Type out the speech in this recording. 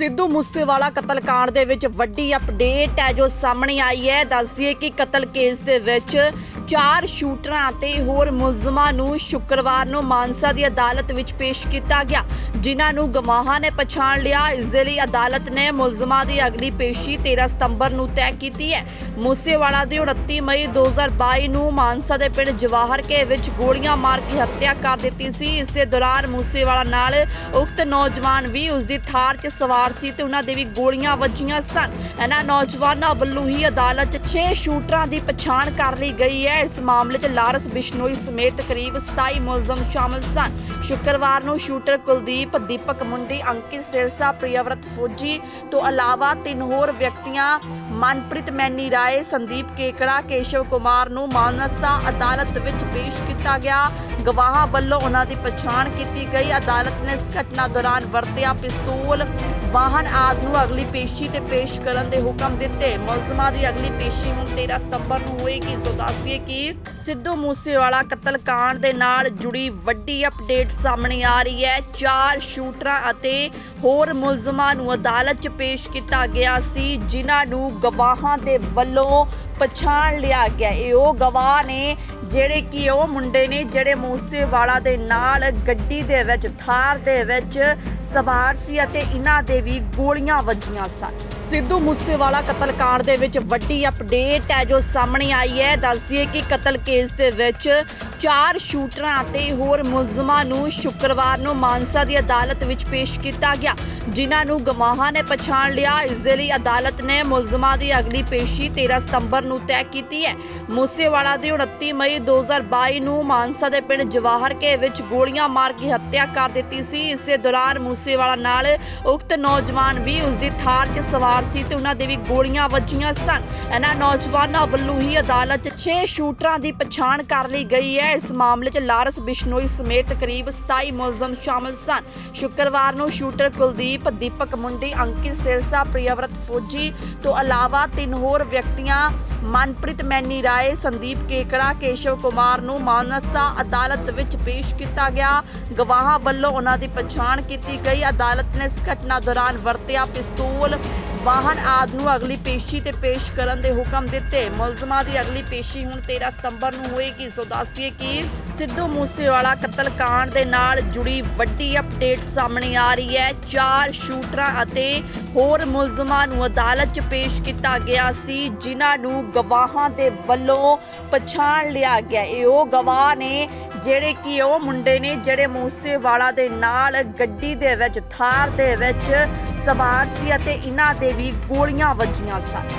ਸਿੱਧੂ ਮੂਸੇਵਾਲਾ ਕਤਲकांड ਦੇ ਵਿੱਚ ਵੱਡੀ ਅਪਡੇਟ ਹੈ, ਜੋ ਸਾਹਮਣੇ ਆਈ ਹੈ। ਦੱਸਦੀਏ ਕਿ ਕਤਲ ਕੇਸ ਦੇ ਵਿੱਚ ਚਾਰ ਸ਼ੂਟਰਾਂ ਅਤੇ ਹੋਰ ਮੁਲਜ਼ਮਾਂ ਨੂੰ ਸ਼ੁੱਕਰਵਾਰ ਨੂੰ ਮਾਨਸਾ ਦੀ ਅਦਾਲਤ ਵਿੱਚ ਪੇਸ਼ ਕੀਤਾ ਗਿਆ, ਜਿਨ੍ਹਾਂ ਨੂੰ ਗਵਾਹਾਂ ਨੇ ਪਛਾਣ ਲਿਆ। ਇਸ ਦੇ ਲਈ ਅਦਾਲਤ ਨੇ ਮੁਲਜ਼ਮਾਂ ਦੀ ਅਗਲੀ ਪੇਸ਼ੀ 13 ਸਤੰਬਰ ਨੂੰ ਤੈਅ ਕੀਤੀ ਹੈ। ਮੂਸੇਵਾਲਾ ਦੀ 29 ਮਈ 2022 ਨੂੰ ਮਾਨਸਾ ਦੇ ਪਿੰਡ ਜਵਾਹਰ ਕੇ ਵਿੱਚ ਗੋਲੀਆਂ ਮਾਰ ਕੇ ਹੱਤਿਆ ਕਰ ਦਿੱਤੀ ਸੀ। ਇਸੇ ਦੌਰਾਨ ਮੂਸੇਵਾਲਾ ਨਾਲ ਉਕਤ ਨੌਜਵਾਨ ਵੀ ਉਸ ਦੀ ਥਾਰ 'ਚ ਸਵਾਰ ਸੀ ਤੇ ਉਹਨਾਂ ਦੇ ਵੀ ਗੋਲੀਆਂ ਵੱਜੀਆਂ ਸਨ। ਇਹਨਾਂ ਨੌਜਵਾਨਾਂ ਵੱਲੋਂ ਹੀ ਅਦਾਲਤ 'ਚ 6 ਸ਼ੂਟਰਾਂ ਦੀ ਪਛਾਣ ਕਰ ਲਈ ਗਈ ਹੈ। ਇਸ ਮਾਮਲੇ 'ਚ ਲਾਰਸ ਬਿਸ਼ਨੋਈ ਸਮੇਤ ਕਰੀਬ 27 ਮੁਲਜ਼ਮ ਸ਼ਾਮਲ ਸਨ। ਸ਼ੁੱਕਰਵਾਰ ਨੂੰ ਸ਼ੂਟਰ ਕੁਲਦੀਪ, ਦੀਪਕ ਮੁੰਡੀ, ਅੰਕਿਤ ਸਿਰਸਾ ਪ੍ਰਿਯਵਰਤ ਫੌਜੀ ਤੋਂ ਇਲਾਵਾ ਤਿੰਨ ਹੋਰ ਵਿਅਕਤੀਆਂ, ਮਨਪ੍ਰੀਤ ਮੈਨੀ ਰਾਏ, ਸੰਦੀਪ ਕੇਕੜਾ, ਕੇਸ਼ਵ ਕੁਮਾਰ ਨੂੰ ਮਾਨਸਾ ਅਦਾਲਤ ਵਿੱਚ ਪੇਸ਼ ਕੀਤਾ ਗਿਆ। ਗਵਾਹਾਂ ਵੱਲੋਂ ਉਹਨਾਂ ਦੀ ਪਛਾਣ ਕੀਤੀ ਗਈ। ਅਦਾਲਤ ਨੇ ਇਸ ਘਟਨਾ ਦੌਰਾਨ ਵਰਤਿਆ ਪਿਸਤੌਲ ਵਾਹਨ ਆਦਿ ਨੂੰ ਅਗਲੀ ਪੇਸ਼ੀ ਤੇ ਪੇਸ਼ ਕਰਨ ਦੇ ਹੁਕਮ ਦਿੱਤੇ। ਮੁਲਜ਼ਮਾਂ ਦੀ ਅਗਲੀ ਪੇਸ਼ੀ ਹੁਣ 13 ਸਤੰਬਰ ਨੂੰ ਹੋਏਗੀ। ਸੋ ਦੱਸੀਏ ਕਿ ਸਿੱਧੂ ਮੂਸੇਵਾਲਾ ਕਤਲकांड ਦੇ ਨਾਲ ਜੁੜੀ ਵੱਡੀ ਅਪਡੇਟ ਸਾਹਮਣੇ ਆ ਰਹੀ ਹੈ। ਚਾਰ ਸ਼ੂਟਰਾਂ ਅਤੇ ਹੋਰ ਮੁਲਜ਼ਮਾਂ ਨੂੰ ਅਦਾਲਤ 'ਚ ਪੇਸ਼ ਕੀਤਾ ਗਿਆ ਸੀ, ਜਿਨ੍ਹਾਂ ਨੂੰ ਗਵਾਹਾਂ ਦੇ ਵੱਲੋਂ ਪਛਾਣ ਲਿਆ ਗਿਆ। ਇਹ ਉਹ ਗਵਾਹ ਨੇ ਜਿਹੜੇ ਕਿ ਉਹ ਮੁੰਡੇ ਨੇ, ਜਿਹੜੇ ਮੂਸੇਵਾਲਾ ਦੇ ਨਾਲ ਗੱਡੀ ਦੇ ਵਿੱਚ, ਥਾਰ ਦੇ ਵਿੱਚ ਸਵਾਰ ਸੀ ਅਤੇ ਇਹਨਾਂ ਦੇ ਵੀ ਗੋਲੀਆਂ ਵੱਜੀਆਂ ਸਨ। ਸਿੱਧੂ ਮੂਸੇਵਾਲਾ ਕਤਲकांड ਦੇ ਵਿੱਚ ਵੱਡੀ ਅਪਡੇਟ ਹੈ, ਜੋ ਸਾਹਮਣੇ ਆਈ ਹੈ। ਦੱਸਦੀਏ ਕਿ ਕਤਲ ਕੇਸ ਦੇ ਵਿੱਚ ਚਾਰ ਸ਼ੂਟਰਾਂ ਅਤੇ ਹੋਰ ਮੁਲਜ਼ਮਾਂ ਨੂੰ ਸ਼ੁੱਕਰਵਾਰ ਨੂੰ ਮਾਨਸਾ ਦੀ ਅਦਾਲਤ ਵਿੱਚ ਪੇਸ਼ ਕੀਤਾ ਗਿਆ, ਜਿਨ੍ਹਾਂ ਨੂੰ ਗਵਾਹਾਂ ਨੇ ਪਛਾਣ ਲਿਆ। ਇਸ ਦੇ ਲਈ ਅਦਾਲਤ ਨੇ ਮੁਲਜ਼ਮਾਂ ਦੀ ਅਗਲੀ ਪੇਸ਼ੀ 13 ਸਤੰਬਰ ਨੂੰ ਤੈਅ ਕੀਤੀ ਹੈ। ਮੂਸੇਵਾਲਾ ਦੀ 29 ਮਈ 2022 ਨੂੰ ਮਾਨਸਾ ਦੇ ਪਿੰਡ ਜਵਾਹਰ ਕੇ ਵਿੱਚ ਗੋਲੀਆਂ ਮਾਰ ਕੇ ਹੱਤਿਆ ਕਰ ਦਿੱਤੀ ਸੀ। ਇਸੇ ਦੌਰਾਨ ਮੂਸੇਵਾਲਾ ਨਾਲ ਉਕਤ ਨੌਜਵਾਨ ਵੀ ਉਸ ਦੀ ਥਾਰ 'ਚ ਸਵਾਰ ਸੀ ਤੇ ਉਹਨਾਂ ਦੇ ਵੀ ਗੋਲੀਆਂ ਵੱਜੀਆਂ ਸਨ। ਇਹਨਾਂ ਨੌਜਵਾਨਾਂ ਵੱਲੋਂ ਹੀ ਅਦਾਲਤ 'ਚ 6 ਸ਼ੂਟਰਾਂ ਦੀ ਪਛਾਣ ਕਰ ਲਈ ਗਈ ਹੈ। ਇਸ ਮਾਮਲੇ 'ਚ ਲਾਰਸ ਬਿਸ਼ਨੋਈ ਸਮੇਤ ਕਰੀਬ 27 ਮੁਲਜ਼ਮ ਸ਼ਾਮਲ ਸਨ। ਸ਼ੁੱਕਰਵਾਰ ਨੂੰ ਸ਼ੂਟਰ ਕੁਲਦੀਪ, ਦੀਪਕ ਮੁੰਡੀ, ਅੰਕਿਤ ਸਿਰਸਾ ਪ੍ਰਿਯਵਰਤ ਫੌਜੀ ਤੋਂ ਇਲਾਵਾ ਤਿੰਨ ਹੋਰ ਵਿਅਕਤੀਆਂ, ਮਨਪ੍ਰੀਤ ਮੈਨੀ ਰਾਏ, ਸੰਦੀਪ ਕੇਕੜਾ, ਕੇਸ਼ਵ ਕੁਮਾਰ ਨੂੰ ਮਾਨਸਾ ਅਦਾਲਤ ਵਿੱਚ ਪੇਸ਼ ਕੀਤਾ ਗਿਆ। ਗਵਾਹਾਂ ਵੱਲੋਂ ਉਹਨਾਂ ਦੀ ਪਛਾਣ ਕੀਤੀ ਗਈ। ਅਦਾਲਤ ਨੇ ਇਸ ਘਟਨਾ ਦੌਰਾਨ ਵਰਤਿਆ ਪਿਸਤੌਲ ਵਾਹਨ ਆਦਿ ਨੂੰ ਅਗਲੀ ਪੇਸ਼ੀ ਤੇ ਪੇਸ਼ ਕਰਨ ਦੇ ਹੁਕਮ ਦਿੱਤੇ। ਮੁਲਜ਼ਮਾਂ ਦੀ ਅਗਲੀ ਪੇਸ਼ੀ ਹੁਣ 13 ਸਤੰਬਰ ਨੂੰ ਹੋਏਗੀ। ਸੋ ਦੱਸੀਏ ਕਿ ਸਿੱਧੂ ਮੂਸੇਵਾਲਾ ਕਤਲकांड ਦੇ ਨਾਲ ਜੁੜੀ ਵੱਡੀ ਅਪਡੇਟ ਸਾਹਮਣੇ ਆ ਰਹੀ ਹੈ। ਚਾਰ ਸ਼ੂਟਰਾਂ ਅਤੇ ਹੋਰ ਮੁਲਜ਼ਮਾਂ ਨੂੰ ਅਦਾਲਤ 'ਚ ਪੇਸ਼ ਕੀਤਾ ਗਿਆ ਸੀ, ਜਿਨ੍ਹਾਂ ਨੂੰ ਗਵਾਹਾਂ ਦੇ ਵੱਲੋਂ ਪਛਾਣ ਲਿਆ ਗਿਆ। ਇਹ ਉਹ ਗਵਾਹ ਨੇ ਜਿਹੜੇ ਕਿ ਉਹ ਮੁੰਡੇ ਨੇ ਜਿਹੜੇ ਮੂਸੇਵਾਲਾ ਦੇ ਨਾਲ ਗੱਡੀ ਦੇ ਵਿੱਚ, ਥਾਰ ਦੇ ਵਿੱਚ ਸਵਾਰ ਸੀ ਅਤੇ ਇਹਨਾਂ ਦੇ ਵੀ ਗੋਲੀਆਂ ਵੱਜੀਆਂ ਸਨ।